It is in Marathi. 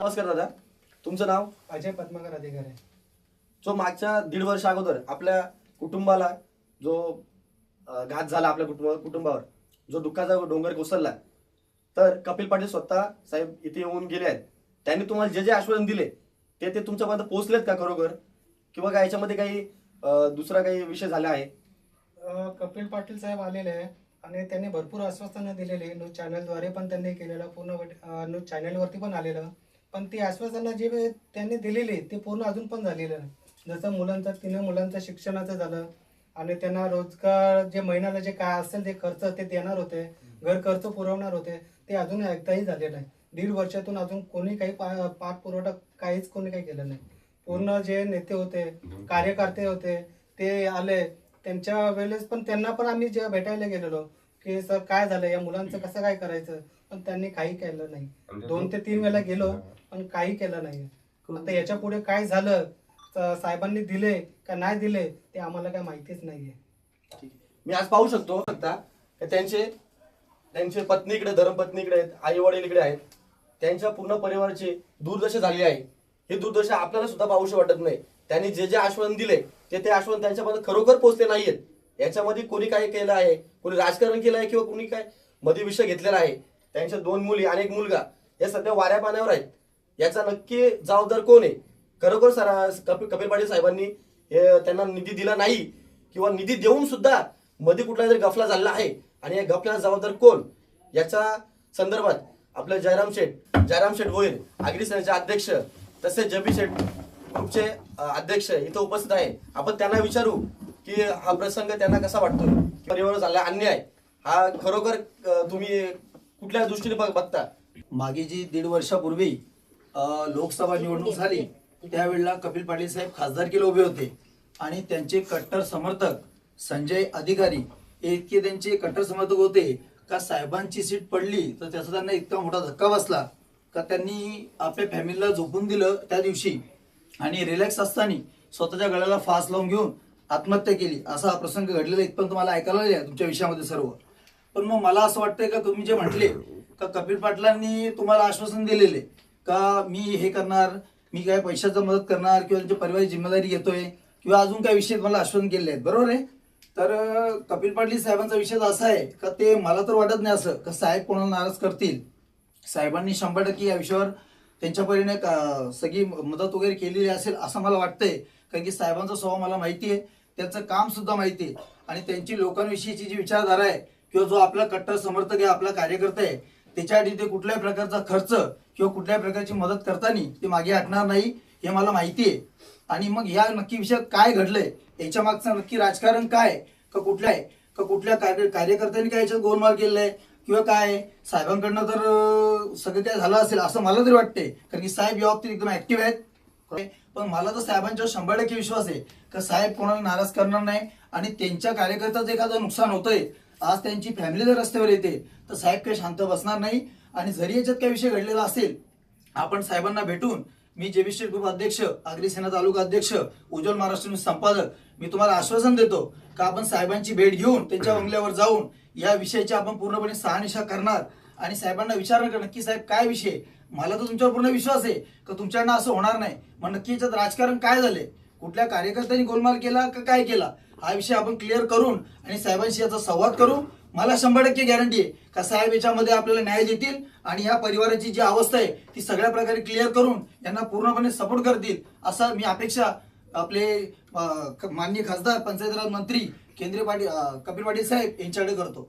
नमस्कार दादा. तुमचं नाव? अजय पद्माकर अधिकारी. जो मागच्या दीड वर्ष अगोदर आपल्या कुटुंबाला जो अं, घात झाला आपल्या कुटुंबा कुटुंबावर जो दुःखाचा डोंगर कोसळला तर कपिल पाटील स्वतः साहेब इथे येऊन गेले आहेत. त्यांनी तुम्हाला जे जे आश्वासन दिले ते ते तुमच्यापर्यंत पोहोचलेत का खरोखर? किंवा काय याच्यामध्ये काही अं, दुसरा काही विषय झाला आहे? अ, कपिल पाटील साहेब आलेले आहे आणि त्यांनी भरपूर आश्वासनं दिलेली न्यूज चॅनलद्वारे पण त्यांनी केलेलं पूर्ण वट- अ, न्यूज चॅनलवरती पण आलेलं. पण ती आश्वासनं जे त्यांनी दिलेली ते पूर्ण अजून पण झालेलं नाही. जसं मुलांचं तिन्ही मुलांचं शिक्षणाचं झालं आणि त्यांना रोजगार जे महिन्याला जे काय असेल ते खर्च ते देणार होते घर खर्च पुरवणार होते ते अजून एकदाही झालेलं नाही. दीड वर्षातून अजून कोणी काही पा- पाठपुरवठा काहीच कोणी काही केलं नाही. पूर्ण जे नेते होते कार्यकर्ते होते ते आले. त्यांच्या वेळेस पण त्यांना पण आम्ही जेव्हा भेटायला गेलेलो की सर काय झालं? या मुलांचं कसं काय करायचं? पण त्यांनी काही केलं नाही. दोन ते तीन वेळा गेलो पण काही केलं नाही. आता याच्यापुढे काय झालं साहेबांनी दिले का नाही दिले ते आम्हाला काय माहितीच नाहीये. मी आज पाहू शकतो का त्यांचे त्यांचे पत्नी इकडे धर्मपत्नी इकडे आहेत आई वडील इकडे आहेत. त्यांच्या पूर्ण परिवाराची दुर्दशा झाली आहे. ही दुर्दशा आपल्याला सुद्धा पाहूशी वाटत नाही. त्यांनी जे जे आश्वासन दिले ते ते आश्वासन त्यांच्यापर्यंत खरोखर पोहोचले नाहीयेत. याच्यामध्ये कोणी काय केलं आहे? कोणी राजकारण केलं आहे किंवा कोणी काय? मध्ये विषय घेतलेला आहे. त्यांच्या दोन मुली आणि एक मुलगा हे सध्या वाऱ्या पाण्यावर आहेत. याचा नक्की जबाबदार कोण आहे? खरोखर सरा कपिल कपिल पाटील साहेबांनी त्यांना निधी दिला नाही किंवा निधी देऊन सुद्धा मध्ये कुठला तरी गफला झालेला आहे. आणि या गफल्याला जबाबदार कोण? याच्या संदर्भात आपलं जयराम शेठ जयराम शेठ होईल आगरी सेनेचे अध्यक्ष तसेच जबी शेट ग्रुपचे अध्यक्ष इथं उपस्थित आहे. आपण त्यांना विचारू की हा प्रसंग त्यांना कसा वाटतो? परिवार झाला अन्याय. हा खरोखर तुम्ही कुठल्या दृष्टीने बघता? मागे जी दीड वर्षापूर्वी लोकसभा निवडणूक झाली त्यावेळेला कपिल पाटील साहेब खासदारकीला उभे होते. आणि त्यांचे कट्टर समर्थक संजय अधिकारी हे इतके त्यांचे कट्टर समर्थक होते का साहेबांची सीट पडली तर त्याचा त्यांना इतका मोठा धक्का बसला. का त्यांनी आपल्या फॅमिलीला झोपून दिलं त्या दिवशी आणि रिलॅक्स असताना स्वतःच्या गळ्याला फास लावून घेऊन आत्महत्या केली. असा हा प्रसंग घडलेला इथपर्यंत मला ऐकायला आहे तुमच्या विषयामध्ये सर्व. पण मग मला असं वाटतंय का तुम्ही जे म्हटले का कपिल पाटलांनी तुम्हाला आश्वासन दिलेले का मी हे करणार मी काय पैशाचं मदत करणार किंवा त्यांच्या परिवाराची जिम्मेदारी घेतोय किंवा अजून काही विषय मला आश्वासन केले आहेत? बरोबर आहे? तर कपिल पाटील साहेबांचा विषय असा आहे का ते मला तर वाटत नाही असं का साहेब कोणाला नाराज करतील? साहेबांनी शंभर टक्के या विषयावर त्यांच्या परीने सगळी मदत वगैरे केलेली असेल असं मला वाटतंय. कारण की साहेबांचा स्वभाव मला माहिती आहे. त्यांचं काम सुद्धा माहिती आहे. आणि त्यांची लोकांविषयीची जी विचारधारा आहे किंवा जो आपला कट्टर समर्थक आहे आपला कार्यकर्ता आहे त्याच्यासाठी ते कुठल्याही प्रकारचा खर्च किंवा कुठल्याही प्रकारची मदत करताना ते मागे हटणार नाही हे मला माहिती आहे. आणि मग ह्या नक्की विषयात काय घडलंय याच्या मागचं नक्की राजकारण काय का कुठलं आहे का कुठल्या कार्य कार्यकर्त्यांनी काय याच्यात गोलमाल केलेला आहे किंवा काय? साहेबांकडनं तर सगळं काय झालं असेल असं मला तरी वाटते कारण की साहेब या बाबतीत एकदम ऍक्टिव्ह आहेत. पण मला तर साहेबांच्यावर शंभर टक्के विश्वास आहे. का साहेब कोणाला नाराज करणार नाही? आणि त्यांच्या कार्यकर्त्याचं एखादं नुकसान होतंय. आज त्यांची फॅमिली जर रस्त्यावर येते तर साहेब काही शांत बसणार नाही. आणि जरी याच्यात काही विषय घडलेला असेल आपण साहेबांना भेटून मी जेबीसी ग्रुप अध्यक्ष आगरी सेना तालुका अध्यक्ष उज्ज्वल महाराष्ट्र न्यूज संपादक मी तुम्हाला आश्वासन देतो का आपण साहेबांची भेट घेऊन त्यांच्या बंगल्यावर जाऊन या विषयाची आपण पूर्णपणे सहानिशा करणार. आणि साहेबांना विचारणार करणार नक्की साहेब काय विषय? मला तर तुमच्यावर पूर्ण विश्वास आहे का तुमच्याकडनं असं होणार नाही? मग नक्की याच्यात राजकारण काय झाले कुठल्या कार्यकर्त्यांनी गोलमाल केला का काय केला? हा विषय आपण क्लिअर करून आणि साहेबांशी याचा संवाद करू. मला शंभर टक्के गॅरंटी आहे का साहेब याच्यामध्ये आपल्याला न्याय देतील आणि या परिवाराची जी अवस्था आहे ती सगळ्या प्रकारे क्लिअर करून यांना पूर्णपणे सपोर्ट करतील असं मी अपेक्षा आपले माननीय खासदार पंचायत राज मंत्री केंद्रीय पाटील कपिल पाटील साहेब यांच्याकडे करतो.